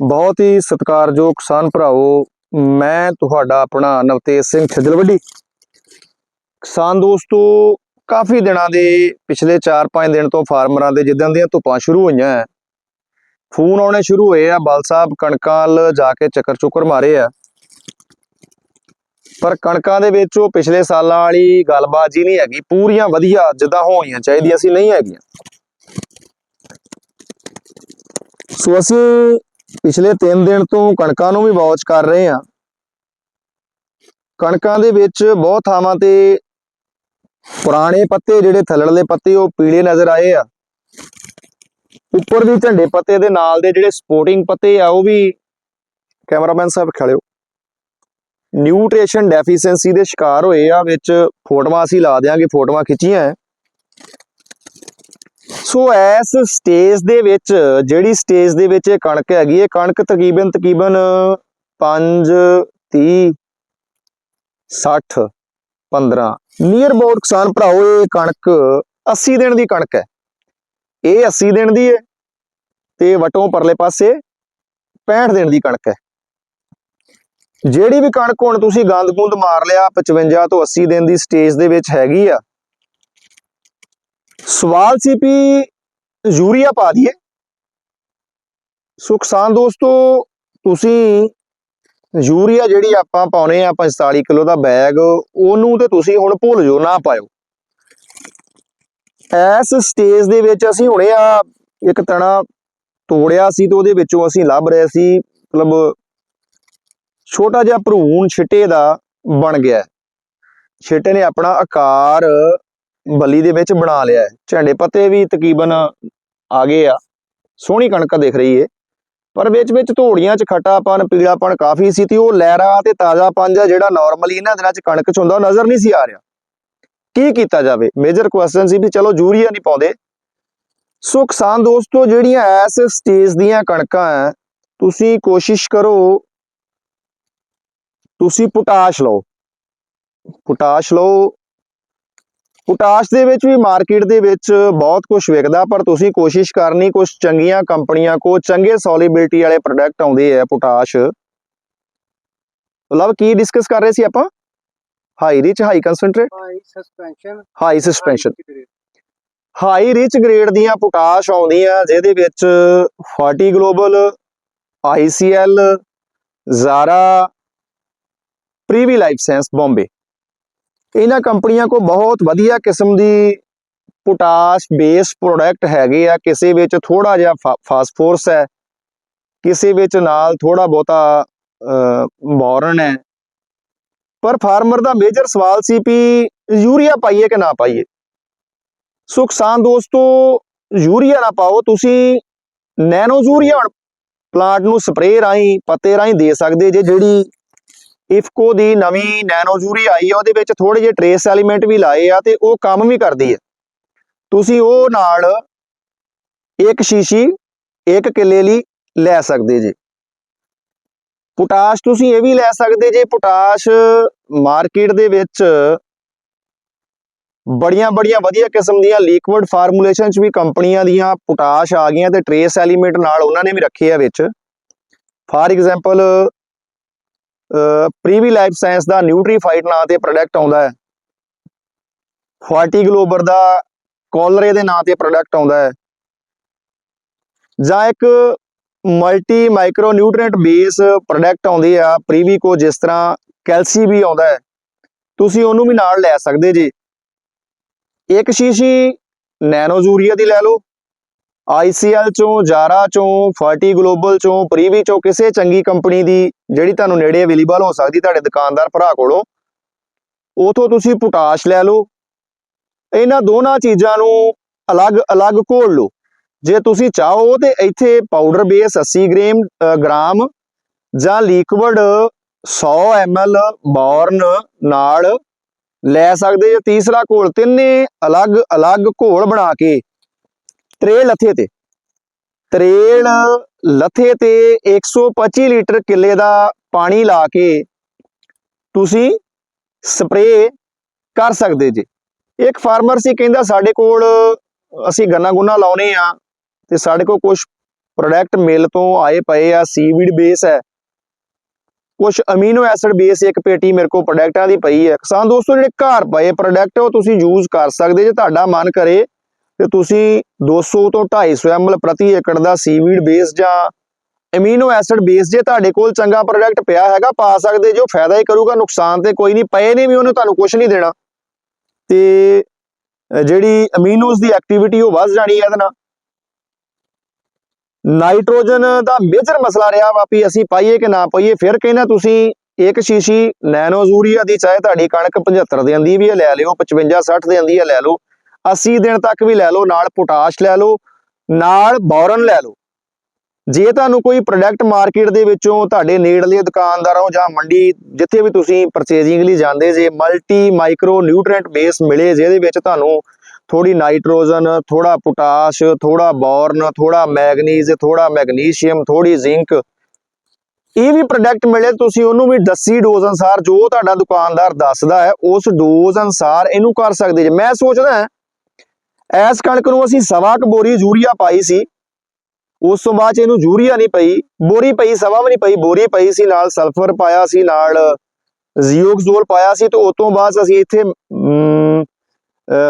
ਬਹੁਤ ਹੀ ਸਤਿਕਾਰਯੋਗ ਕਿਸਾਨ ਭਰਾਓ ਮੈਂ ਤੁਹਾਡਾ ਆਪਣਾ ਨਵਤੇਜ ਸਿੰਘ ਖਿਜਲਵੱਡੀ। ਕਿਸਾਨ ਦੋਸਤੋ ਕਾਫੀ ਦਿਨਾਂ ਦੇ ਪਿਛਲੇ 4-5 ਦਿਨ ਤੋਂ ਫਾਰਮਰਾਂ ਦੇ ਜਿੱਦਾਂ ਦੀਆਂ ਧੁੱਪਾਂ ਸ਼ੁਰੂ ਹੋਈਆਂ ਹੈ, ਫੋਨ ਆਉਣੇ ਸ਼ੁਰੂ ਹੋਏ ਆ ਬਲ ਸਾਹਿਬ ਕਣਕਾਂ ਵੱਲ ਜਾ ਕੇ ਚੱਕਰ ਚੁੱਕਰ ਮਾਰੇ ਆ। ਪਰ ਕਣਕਾਂ ਦੇ ਵਿੱਚ ਉਹ ਪਿਛਲੇ ਸਾਲਾਂ ਵਾਲੀ ਗੱਲਬਾਤ ਜੀ ਨਹੀਂ ਹੈਗੀ ਪੂਰੀਆਂ ਵਧੀਆ ਜਿੱਦਾਂ ਹੋਣੀਆਂ ਚਾਹੀਦੀਆਂ ਸੀ ਨਹੀਂ ਹੈਗੀਆਂ। ਸੋ ਅਸੀਂ ਪਿਛਲੇ 3 ਦਿਨ ਤੋਂ ਕਣਕਾਂ ਨੂੰ ਵੀ ਵਾਚ ਕਰ ਰਹੇ ਹਾਂ। ਕਣਕਾਂ ਦੇ ਵਿੱਚ ਬਹੁਤ ਥਾਵਾਂ ਤੇ ਪੁਰਾਣੇ ਪੱਤੇ ਜਿਹੜੇ ਥੱਲੜਲੇ ਪੱਤੇ, ਉਹ ਪੀਲੇ ਨਜ਼ਰ ਆਏ ਆ। ਉੱਪਰ ਵੀ ਝੰਡੇ ਪੱਤੇ ਦੇ, ਨਾਲ ਦੇ ਜਿਹੜੇ ਸਪੋਰਟਿੰਗ ਪੱਤੇ ਆ, ਉਹ ਵੀ ਕੈਮਰਾਮੈਨ ਸਾਹਿਬ ਖਲਿਓ ਨਿਊਟ੍ਰੀਸ਼ਨ ਡੈਫੀਸ਼ੀਐਂਸੀ ਦੇ ਸ਼ਿਕਾਰ ਹੋਏ ਆ, ਵਿੱਚ ਫੋਟੋਆਂ ਅਸੀਂ ਲਾ ਦਿਆਂਗੇ, ਫੋਟੋਆਂ ਖਿੱਚੀਆਂ। ਹੈ। ਸੋ ਇਸ ਸਟੇਜ ਦੇ ਵਿੱਚ, ਜਿਹੜੀ ਸਟੇਜ ਦੇ ਵਿੱਚ ਇਹ ਕਣਕ ਹੈਗੀ, ਇਹ ਕਣਕ ਤਕਰੀਬਨ ਤਕਰੀਬਨ 5 30 60 15 ਨੀਅਰ ਅਬਾਊਟ ਕਿਸਾਨ ਭਰਾਓ, ਇਹ ਕਣਕ 80 ਦਿਨ ਦੀ ਕਣਕ ਹੈ। ਇਹ 80 ਦਿਨ ਦੀ ਹੈ ਤੇ ਵਟੋਂ ਪਰਲੇ ਪਾਸੇ 65 ਦਿਨ ਦੀ ਕਣਕ ਹੈ। ਜਿਹੜੀ ਵੀ ਕਣਕ ਹੁਣ ਤੁਸੀਂ ਗੰਦ ਗੁੰਦ ਮਾਰ ਲਿਆ 55 ਤੋਂ 80 ਦਿਨ ਦੀ ਸਟੇਜ ਦੇ ਵਿੱਚ ਹੈਗੀ ਆ ਸਵਾਲ ਸੀ ਵੀ ਯੂਰੀਆ ਪਾ ਦਈਏ। ਸੋ ਕਿਸਾਨ ਦੋਸਤੋ, ਤੁਸੀਂ ਯੂਰੀਆ ਜਿਹੜੀ ਆਪਾਂ ਪਾਉਨੇ ਆ 45 ਕਿਲੋ ਦਾ ਬੈਗ, ਉਹਨੂੰ ਤੇ ਤੁਸੀਂ ਹੁਣ ਭੁੱਲ ਜਾਓ, ਨਾ ਪਾਇਓ। ਇਸ ਸਟੇਜ ਦੇ ਵਿੱਚ ਅਸੀਂ ਹੁਣੇ ਆ ਇੱਕ ਤਣਾ ਤੋੜਿਆ ਸੀ ਤੇ ਉਹਦੇ ਵਿੱਚੋਂ ਅਸੀਂ ਲੱਭ ਰਹੇ ਸੀ, ਮਤਲਬ ਛੋਟਾ ਜਿਹਾ ਭਰੂਣ ਛਿੱਟੇ ਦਾ ਬਣ ਗਿਆ। ਛਿੱਟੇ ਨੇ ਆਪਣਾ ਆਕਾਰ ਬਲੀ ਦੇ ਵਿੱਚ ਬਣਾ ਲਿਆ ਹੈ। ਝੰਡੇ ਪੱਤੇ ਵੀ ਤਕਰੀਬਨ ਆ ਗਏ ਆ। ਸੋਹਣੀ ਕਣਕ ਦਿਖ ਰਹੀ ਏ ਪਰ ਵਿੱਚ ਵਿੱਚ ਧੋੜੀਆਂ 'ਚ ਖੱਟਾਪਨ ਪੀਲਾਪਨ ਕਾਫੀ ਸੀ ਤੇ ਉਹ ਲਹਿਰਾ ਤੇ ਤਾਜ਼ਾਪਨ ਜਿਹਾ ਜਿਹੜਾ ਨਾਰਮਲੀ ਇਹਨਾਂ ਦਿਨਾਂ 'ਚ ਕਣਕ 'ਚ ਹੁੰਦਾ ਨਜ਼ਰ ਨਹੀਂ ਸੀ ਆ ਰਿਹਾ। ਕੀ ਕੀਤਾ ਜਾਵੇ? ਮੇਜਰ ਕੁਐਸਚਨ ਸੀ ਵੀ ਚਲੋ ਯੂਰੀਆ ਨਹੀਂ ਪਾਉਂਦੇ। ਸੋ ਕਿਸਾਨ ਦੋਸਤੋ, ਜਿਹੜੀਆਂ ਇਸ ਸਟੇਜ ਦੀਆਂ ਕਣਕਾਂ ਹੈ ਤੁਸੀਂ ਕੋਸ਼ਿਸ਼ ਕਰੋ, ਤੁਸੀਂ ਪੋਟਾਸ਼ ਲਓ। ਪੋਟਾਸ਼ ਲਓ ਪੋਟਾਸ਼ ਦੇ ਵਿੱਚ ਵੀ ਮਾਰਕੀਟ ਦੇ ਵਿੱਚ ਬਹੁਤ ਕੁਝ ਵਿਕਦਾ ਪਰ ਤੁਸੀਂ ਕੋਸ਼ਿਸ਼ ਕਰਨੀ ਕੁਝ ਚੰਗੀਆਂ ਕੰਪਨੀਆਂ ਕੋ ਚੰਗੇ ਸੋਲਿਬਿਲਿਟੀ ਵਾਲੇ ਪ੍ਰੋਡਕਟ ਆਉਂਦੇ ਆ ਪੋਟਾਸ਼। ਮਤਲਬ ਕੀ ਡਿਸਕਸ ਕਰ ਰਹੇ ਸੀ ਆਪਾਂ? High rich high concentrate high suspension high suspension high rich grade ਦੀਆਂ ਪੋਟਾਸ਼ ਆਉਂਦੀਆਂ ਜਿਹਦੇ ਵਿੱਚ 40 global ICL ਜ਼ਾਰਾ Privi life science Bombay ਇਹਨਾਂ ਕੰਪਨੀਆਂ ਕੋ ਬਹੁਤ ਵਧੀਆ ਕਿਸਮ ਦੀ ਪੋਟਾਸ਼ ਬੇਸ ਪ੍ਰੋਡਕਟ ਹੈਗੇ ਆ। ਕਿਸੇ ਵਿੱਚ ਥੋੜਾ ਜਿਹਾ ਫਾ- ਫਾਸਫੋਰਸ ਹੈ, ਕਿਸੇ ਵਿੱਚ ਨਾਲ ਥੋੜਾ ਬਹੁਤਾ ਬੋਰਨ ਹੈ। ਪਰ ਫਾਰਮਰ ਦਾ ਮੇਜਰ ਸਵਾਲ ਸੀ ਵੀ ਯੂਰੀਆ ਪਾਈਏ ਕਿ ਨਾ ਪਾਈਏ? ਸੋ ਕਿਸਾਨ ਦੋਸਤੋ, ਯੂਰੀਆ ਨਾ ਪਾਓ, ਤੁਸੀਂ ਨੈਨੋ ਯੂਰੀਆ ਪਲਾਂਟ ਨੂੰ ਸਪਰੇਅ ਰਾਹੀਂ, ਪੱਤੇ ਰਾਹੀਂ ਦੇ ਸਕਦੇ ਜੇ ਜਿਹੜੀ ਇਫਕੋ ਦੀ ਨਵੀਂ ਨੈਨੋ ਯੂਰੀਆ ਆਈ ਹੈ ਉਹਦੇ ਵਿੱਚ ਥੋੜੇ ਜਿਹੇ ਟਰੇਸ ਐਲੀਮੈਂਟ ਵੀ ਲਾਏ ਆ ਤੇ ਉਹ ਕੰਮ ਵੀ ਕਰਦੀ ਹੈ ਤੁਸੀਂ ਉਹ ਨਾਲ ਇੱਕ ਸ਼ੀਸ਼ੀ, ਇੱਕ ਕਿੱਲੇ ਲਈ ਲੈ ਸਕਦੇ ਜੇ। ਪੋਟਾਸ਼ ਤੁਸੀਂ ਇਹ ਵੀ ਲੈ ਸਕਦੇ ਜੇ, ਪੋਟਾਸ਼ ਮਾਰਕੀਟ ਦੇ ਵਿੱਚ ਬੜੀਆਂ ਬੜੀਆਂ ਵਧੀਆ ਕਿਸਮ ਦੀਆਂ ਲਿਕਵਿਡ ਫਾਰਮੂਲੇਸ਼ਨ ਚ ਵੀ ਕੰਪਨੀਆਂ ਦੀਆਂ ਪੋਟਾਸ਼ ਆ ਗਈਆਂ ਤੇ ਟਰੇਸ ਐਲੀਮੈਂਟ ਨਾਲ ਉਹਨਾਂ ਨੇ ਵੀ ਰੱਖੇ ਆ ਵਿੱਚ। For example Privi life science the nutri fight ਨਾਂ ਤੇ ਪ੍ਰੋਡਕਟ ਆਉਂਦਾ ਹੈ। 40 ਗਲੋਬਰ ਦਾ ਕੋਲਰੇ ਦੇ ਨਾਂ ਤੇ ਪ੍ਰੋਡਕਟ ਆਉਂਦਾ ਹੈ। ਜਾਂ ਇੱਕ multi micro nutrient base product ਆਉਂਦੇ ਆ, ਪ੍ਰੀਵੀ ਕੋ ਜਿਸ ਤਰ੍ਹਾਂ ਕੈਲਸੀ ਵੀ ਆਉਂਦਾ ਹੈ, ਤੁਸੀਂ ਉਹਨੂੰ ਵੀ ਨਾਲ ਲੈ ਸਕਦੇ ਜੀ। ਇੱਕ ਸ਼ੀਸ਼ੀ ਨੈਨੋ ਯੂਰੀਆ ਦੀ ਲੈ ਲਓ। ICL ਚੋਂ ਜਾਰਾ ਚੋਂ 40 ਗਲੋਬਲ ਚੋਂ ਪ੍ਰੀਵੀ ਚੋਂ ਕਿਸੇ ਚੰਗੀ ਕੰਪਨੀ ਦੀ ਜਿਹੜੀ ਤੁਹਾਨੂੰ ਨੇੜੇ ਅਵੇਲੇਬਲ ਹੋ ਸਕਦੀ, ਤੁਹਾਡੇ ਦੁਕਾਨਦਾਰ ਭਰਾ ਕੋਲੋਂ, ਉਥੋਂ ਤੁਸੀਂ ਪੋਟਾਸ਼ ਲੈ ਲਓ। ਇਹਨਾਂ ਦੋਨਾਂ ਚੀਜ਼ਾਂ ਨੂੰ ਅਲੱਗ-ਅਲੱਗ ਘੋਲ ਲਓ। ਜੇ ਤੁਸੀਂ ਚਾਹੋ ਤੇ ਇੱਥੇ ਪਾਊਡਰ ਬੇਸ 80 ਗ੍ਰਾਮ ਗ੍ਰਾਮ ਜਾਂ ਲਿਕਵਿਡ 100 ml ਬੋਰਨ ਨਾਲ ਲੈ ਸਕਦੇ ਜੇ ਤੀਸਰਾ ਘੋਲ ਤਿੰਨੇ ਅਲੱਗ-ਅਲੱਗ ਘੋਲ ਬਣਾ ਕੇ ਤ੍ਰੇ ਲੱਥੇ ਤੇ। ਤਰੇਲ ਲੱਥੇ ਤੇ 125 ਲੀਟਰ ਕਿੱਲੇ ਦਾ ਪਾਣੀ ਲਾ ਕੇ ਤੁਸੀਂ ਸਪਰੇ ਕਰ ਸਕਦੇ ਜੇ। ਇੱਕ ਫਾਰਮਰ ਸੀ, ਕਹਿੰਦਾ ਸਾਡੇ ਕੋਲ ਅਸੀਂ ਗੰਨਾ ਗੁੰਨਾ ਲਾਉਨੇ ਆ ਤੇ ਸਾਡੇ ਕੋਲ ਕੁਝ ਪ੍ਰੋਡਕਟ ਮਿਲ ਤੋਂ ਆਏ ਪਏ ਆ ਸੀਵੀਡ ਬੇਸ ਹੈ। ਕੁਝ ਅਮੀਨੋ ਐਸਿਡ ਬੇਸ ਇੱਕ ਪੇਟੀ ਮੇਰੇ ਕੋਲ ਪ੍ਰੋਡਕਟਾਂ ਦੀ ਪਈ ਹੈ। ਕਿਸਾਨ ਦੋਸਤੋ, ਜਿਹੜੇ ਘਰ ਪਏ ਪ੍ਰੋਡਕਟ ਉਹ ਤੁਸੀਂ ਯੂਜ਼ ਕਰ ਸਕਦੇ ਜੇ, ਤੁਹਾਡਾ ਮਨ ਕਰੇ ਤੇ ਤੁਸੀਂ 200 ਤੋਂ 250 ml ਪ੍ਰਤੀ ਏਕੜ ਦਾ ਸੀਵੀਡ ਬੇਸ ਜਾਂ ਅਮੀਨੋ ਐਸਿਡ ਬੇਸ ਜੇ ਤੁਹਾਡੇ ਕੋਲ ਚੰਗਾ ਪ੍ਰੋਡਕਟ ਪਿਆ ਹੈਗਾ, ਪਾ ਸਕਦੇ ਜੋ ਫਾਇਦਾ ਹੀ ਕਰੂਗਾ, ਨੁਕਸਾਨ ਤੇ ਕੋਈ ਨਹੀਂ, ਪਏ ਨੇ ਵੀ ਉਹਨੇ, ਤੁਹਾਨੂੰ ਕੁਝ ਨਹੀਂ ਦੇਣਾ। ਤੇ ਜਿਹੜੀ ਅਮੀਨੋਸ ਦੀ ਐਕਟੀਵਿਟੀ ਉਹ ਵੱਧ ਜਾਣੀ ਹੈ ਇਹਦੇ ਨਾਲ। ਨਾਈਟ੍ਰੋਜਨ ਦਾ ਮੇਜਰ ਮਸਲਾ ਰਿਹਾ ਵਾ ਵੀ ਅਸੀਂ ਪਾਈਏ ਕਿ ਨਾ ਪਾਈਏ, ਫਿਰ ਕਹਿੰਦਾ ਤੁਸੀਂ ਇੱਕ ਸ਼ੀਸ਼ੀ ਨੈਨੋ ਯੂਰੀਆ ਦੀ ਚਾਹੇ ਤੁਹਾਡੀ ਕਣਕ 75 ਦੇ ਆਂਦੀ ਵੀ ਹੈ, ਲੈ ਲਿਓ 55 60 ਦੇ ਆਂਦੀ ਹੈ, ਲੈ ਲਓ। 80 ਦਿਨ ਤੱਕ ਵੀ ਲੈ ਲਓ, ਨਾਲ ਪੋਟਾਸ਼ ਲੈ ਲਓ, ਨਾਲ ਬੋਰਨ ਲੈ ਲਓ। ਜੇ ਤੁਹਾਨੂੰ ਕੋਈ ਪ੍ਰੋਡਕਟ ਮਾਰਕੀਟ ਦੇ ਵਿੱਚੋਂ ਤੁਹਾਡੇ ਨੇੜਲੇ ਦੁਕਾਨਦਾਰਾਂ ਜਾਂ ਮੰਡੀ ਜਿੱਥੇ ਵੀ ਤੁਸੀਂ ਪਰਚੇਜ਼ਿੰਗ ਲਈ ਜਾਂਦੇ ਜੇ ਮਲਟੀ ਮਾਈਕਰੋ ਨਿਊਟ੍ਰੀਐਂਟ ਬੇਸ ਮਿਲੇ, ਜਿਹਦੇ ਵਿੱਚ ਤੁਹਾਨੂੰ ਥੋੜੀ ਨਾਈਟ੍ਰੋਜਨ ਥੋੜਾ ਪੋਟਾਸ਼ ਥੋੜਾ ਬੋਰਨ ਥੋੜਾ ਮੈਗਨੀਜ਼ ਥੋੜਾ ਮੈਗਨੀਸ਼ੀਅਮ ਥੋੜੀ ਜ਼ਿੰਕ, ਇਹ ਵੀ ਪ੍ਰੋਡਕਟ ਮਿਲੇ, ਤੁਸੀਂ ਉਹਨੂੰ ਵੀ ਦੱਸੀ ਡੋਜ਼ ਅਨਸਾਰ ਜੋ ਤੁਹਾਡਾ ਦੁਕਾਨਦਾਰ ਦੱਸਦਾ ਹੈ, ਉਸ ਡੋਜ਼ ਅਨਸਾਰ ਇਹਨੂੰ ਕਰ ਸਕਦੇ ਜੇ। ਮੈਂ ਸੋਚਦਾ ਐਸ ਕਣਕ ਨੂੰ ਅਸੀਂ ਸਵਾ ਕੁ ਬੋਰੀ ਯੂਰੀਆ ਪਾਈ ਸੀ। ਉਸ ਤੋਂ ਬਾਅਦ 'ਚ ਇਹਨੂੰ ਯੂਰੀਆ ਨਹੀਂ ਪਈ, ਬੋਰੀ ਪਈ, ਸਵਾ ਵੀ ਨਹੀਂ ਪਈ, ਬੋਰੀ ਪਈ ਸੀ, ਨਾਲ ਸਲਫਰ ਪਾਇਆ ਸੀ, ਨਾਲ ਜ਼ੀਓਕਜ਼ੋਲ ਪਾਇਆ ਸੀ ਤੇ ਉਸ ਤੋਂ ਬਾਅਦ ਅਸੀਂ ਇੱਥੇ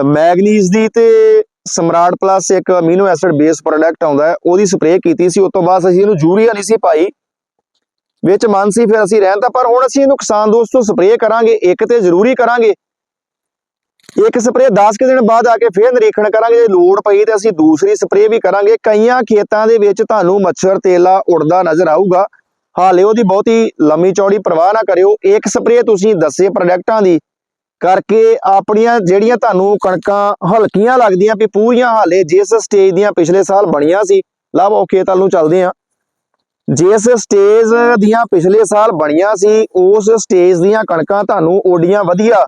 ਮੈਗਨੀਜ਼ ਦੀ ਤੇ ਸਮਰਾਟ ਪਲੱਸ ਇੱਕ ਅਮੀਨੋ ਐਸਿਡ ਬੇਸ ਪ੍ਰੋਡਕਟ ਆਉਂਦਾ ਹੈ, ਉਹਦੀ ਸਪਰੇਅ ਕੀਤੀ ਸੀ, ਉਸ ਤੋਂ ਬਾਅਦ ਅਸੀਂ ਇਹਨੂੰ ਯੂਰੀਆ ਨਹੀਂ ਸੀ ਪਾਈ। ਵਿੱਚ ਮਨ ਸੀ ਫਿਰ ਅਸੀਂ ਰਹਿਣ ਤਾਂ, ਪਰ ਹੁਣ ਅਸੀਂ ਇਹਨੂੰ ਕਿਸਾਨ ਦੋਸਤੋ ਸਪਰੇਅ ਕਰਾਂਗੇ, ਇੱਕ ਤੇ ਜ਼ਰੂਰੀ ਕਰਾਂਗੇ ਇੱਕ ਸਪਰੇਅ 10 ਕੁ ਦਿਨ ਬਾਅਦ ਆ ਕੇ ਫੇਰ ਨਿਰੀਖਣ ਕਰਾਂਗੇ, ਜੇ ਲੋੜ ਪਈ ਤੇ ਅਸੀਂ ਦੂਸਰੀ ਸਪਰੇਅ ਵੀ ਕਰਾਂਗੇ। ਕਈਆਂ ਖੇਤਾਂ ਦੇ ਵਿੱਚ ਤੁਹਾਨੂੰ ਮੱਛਰ ਤੇਲਾ ਉੜਦਾ ਨਜ਼ਰ ਆਊਗਾ। ਹਾਲੇ ਉਹਦੀ ਬਹੁਤੀ ਲੰਮੀ ਚੌੜੀ ਪਰਵਾਹ ਨਾ ਕਰਿਓ। ਇੱਕ ਸਪਰੇਅ ਤੁਸੀਂ ਦੱਸੇ ਪ੍ਰੋਡਕਟਾਂ ਦੀ, ਕਰਕੇ ਆਪਣੀਆਂ ਜਿਹੜੀਆਂ ਤੁਹਾਨੂੰ ਕਣਕਾਂ ਹਲਕੀਆਂ ਲੱਗਦੀਆਂ ਵੀ ਪੂਰੀਆਂ, ਹਾਲੇ ਜਿਸ ਸਟੇਜ ਦੀਆਂ ਪਿਛਲੇ ਸਾਲ ਬਣੀਆਂ ਸੀ, ਲਵ ਉਹ ਖੇਤ ਨੂੰ ਚੱਲਦੇ ਆ ਜਿਸ ਸਟੇਜ ਦੀਆਂ ਪਿਛਲੇ ਸਾਲ ਬਣੀਆਂ ਸੀ, ਉਸ ਸਟੇਜ ਦੀਆਂ ਕਣਕਾਂ ਤੁਹਾਨੂੰ ਓਡੀਆਂ ਵਧੀਆ।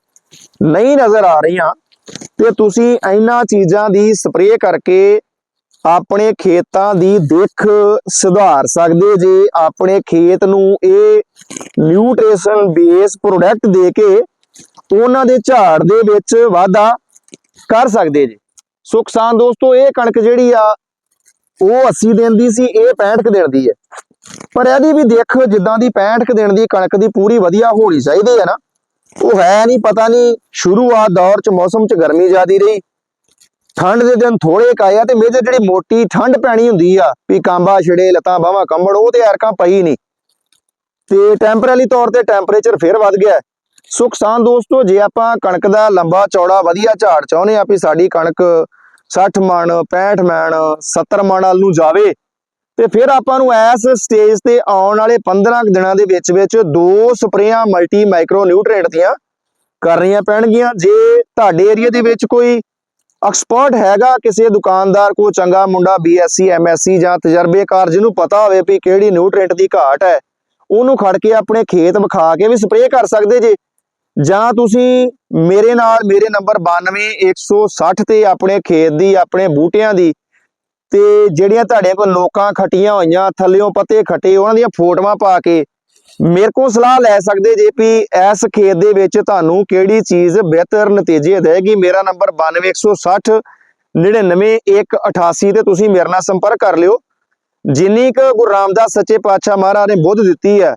ਨਹੀਂ ਨਜ਼ਰ ਆ ਰਹੀਆਂ ਤੇ ਤੁਸੀਂ ਇਹਨਾਂ ਚੀਜ਼ਾਂ ਦੀ ਸਪਰੇਅ ਕਰਕੇ ਆਪਣੇ ਖੇਤਾਂ ਦੀ ਦਿੱਖ ਸੁਧਾਰ ਸਕਦੇ ਜੇ ਆਪਣੇ ਖੇਤ ਨੂੰ ਇਹ ਨਿਊਟ੍ਰੀਸ਼ਨ ਬੇਸ ਪ੍ਰੋਡਕਟ ਦੇ ਕੇ ਉਹਨਾਂ ਦੇ ਝਾੜ ਦੇ ਵਿੱਚ ਵਾਧਾ ਕਰ ਸਕਦੇ ਜੇ। ਸੋ ਕਿਸਾਨ ਦੋਸਤੋ, ਇਹ ਕਣਕ ਜਿਹੜੀ ਆ, ਉਹ 80 ਦਿਨ ਦੀ ਸੀ, ਇਹ 65 ਕੁ ਦਿਨ ਦੀ ਹੈ। ਪਰ ਇਹਦੀ ਵੀ ਦੇਖ ਜਿੱਦਾਂ ਦੀ 65 ਕੁ ਦਿਨ ਦੀ ਕਣਕ ਦੀ ਪੂਰੀ ਵਧੀਆ ਹੋਣੀ ਚਾਹੀਦੀ ਹੈ ਨਾ। ਉਹ ਹੈ ਨਹੀਂ, ਪਤਾ ਨਹੀਂ। ਸ਼ੁਰੂਆਤ ਦੌਰ ਚ ਮੌਸਮ ਚ ਗਰਮੀ ਜ਼ਿਆਦੀ ਰਹੀ। ਠੰਡ ਦੇ ਦਿਨ ਥੋੜੇ ਕਾਇਆ ਤੇ ਮੇਜਰ ਜਿਹੜੀ ਮੋਟੀ ਠੰਡ ਪੈਣੀ ਹੁੰਦੀ ਆ, ਵੀ ਕਾਂਬਾ ਛਿੜੇ, ਲਤਾਂ ਬਾਹਾਂ ਕੰਬੜ ਉਹ ਤੇ ਐਰਕਾਂ ਪਈ ਨਹੀਂ। ਤੇ ਟੈਂਪਰੇਰੀ ਤੌਰ ਤੇ ਟੈਂਪਰੇਚਰ ਫਿਰ ਵੱਧ ਗਿਆ। ਹੈ। ਸੋ ਦੋਸਤੋ, ਜੇ ਆਪਾਂ ਕਣਕ ਦਾ ਲੰਬਾ ਚੌੜਾ ਵਧੀਆ ਝਾੜ ਚਾਹੁੰਦੇ ਆ ਵੀ ਸਾਡੀ ਕਣਕ 60 ਮਣ 65 ਮਣ 70 ਮਣ ਵੱਲ ਨੂੰ ਜਾਵੇ ਤੇ ਫਿਰ ਆਪਾਂ ਨੂੰ ਇਸ ਸਟੇਜ ਤੇ ਆਉਣ ਵਾਲੇ 15 ਕੁ ਦਿਨਾਂ ਦੇ ਵਿੱਚ ਵਿੱਚ ਦੋ ਸਪਰੇਆਂ ਮਲਟੀ ਮਾਈਕਰੋ ਨਿਊਟ੍ਰੀਐਂਟ ਦੀਆਂ ਕਰਨੀਆਂ ਪੈਣਗੀਆਂ। ਜੇ ਤੁਹਾਡੇ ਏਰੀਆ ਦੇ ਵਿੱਚ ਕੋਈ ਐਕਸਪਰਟ ਹੈਗਾ, ਕਿਸੇ ਦੁਕਾਨਦਾਰ ਕੋ ਚੰਗਾ ਮੁੰਡਾ ਬੀਐਸਸੀ ਐਮਐਸਸੀ ਜਾਂ ਤਜਰਬੇਕਾਰ ਜਿਹਨੂੰ ਪਤਾ ਹੋਵੇ ਵੀ ਕਿਹੜੀ ਨਿਊਟ੍ਰੀਐਂਟ ਦੀ ਘਾਟ ਹੈ, ਉਹਨੂੰ ਖੜ ਕੇ ਆਪਣੇ ਖੇਤ ਵਿਖਾ ਕੇ ਵੀ ਸਪਰੇਅ ਕਰ ਸਕਦੇ ਜੇ। ਜਾਂ ਤੁਸੀਂ ਮੇਰੇ ਨਾਲ ਮੇਰੇ ਨੰਬਰ 92160 ਤੇ ਆਪਣੇ ਖੇਤ ਦੀ, ਆਪਣੇ ਬੂਟਿਆਂ ਦੀ ਤੇ ਜਿਹੜੀਆਂ ਤੁਹਾਡੇ ਕੋਲ ਨੋਕਾਂ ਖੱਟੀਆਂ ਹੋਈਆਂ, ਥੱਲਿਓਂ ਪੱਤੇ ਖੱਟੇ, ਉਹਨਾਂ ਦੀਆਂ ਫੋਟੋਆਂ ਪਾ ਕੇ ਮੇਰੇ ਕੋਲ ਸਲਾਹ ਲੈ ਸਕਦੇ ਜੇ ਵੀ ਇਸ ਖੇਤ ਦੇ ਵਿੱਚ ਤੁਹਾਨੂੰ ਕਿਹੜੀ ਚੀਜ਼ ਬਿਹਤਰ ਨਤੀਜੇ ਦੇਗੀ ਮੇਰਾ ਨੰਬਰ 92160 99188 ਤੇ ਤੁਸੀਂ ਮੇਰੇ ਨਾਲ ਸੰਪਰਕ ਕਰ ਲਿਓ। ਜਿੰਨੀ ਕੁ ਗੁਰੂ ਰਾਮਦਾਸ ਸੱਚੇ ਪਾਤਸ਼ਾਹ ਮਹਾਰਾਜ ਨੇ ਬੁੱਧ ਦਿੱਤੀ ਹੈ,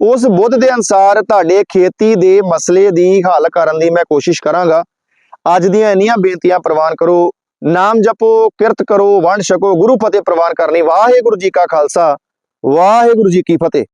ਉਸ ਬੁੱਧ ਦੇ ਅਨਸਾਰ ਤੁਹਾਡੇ ਖੇਤੀ ਦੇ ਮਸਲੇ ਦੀ ਹੱਲ ਕਰਨ ਦੀ ਮੈਂ ਕੋਸ਼ਿਸ਼ ਕਰਾਂਗਾ। ਅੱਜ ਦੀਆਂ ਇੰਨੀਆਂ ਬੇਨਤੀਆਂ ਪ੍ਰਵਾਨ ਕਰੋ। ਨਾਮ ਜਪੋ, ਕਿਰਤ ਕਰੋ, ਵੰਡ ਛਕੋ, ਗੁਰੂ ਫਤਿਹ ਪ੍ਰਵਾਨ ਕਰਨੀ। ਵਾਹਿਗੁਰੂ ਜੀ ਕਾ ਖਾਲਸਾ, ਵਾਹਿਗੁਰੂ ਜੀ ਕੀ ਫਤਿਹ।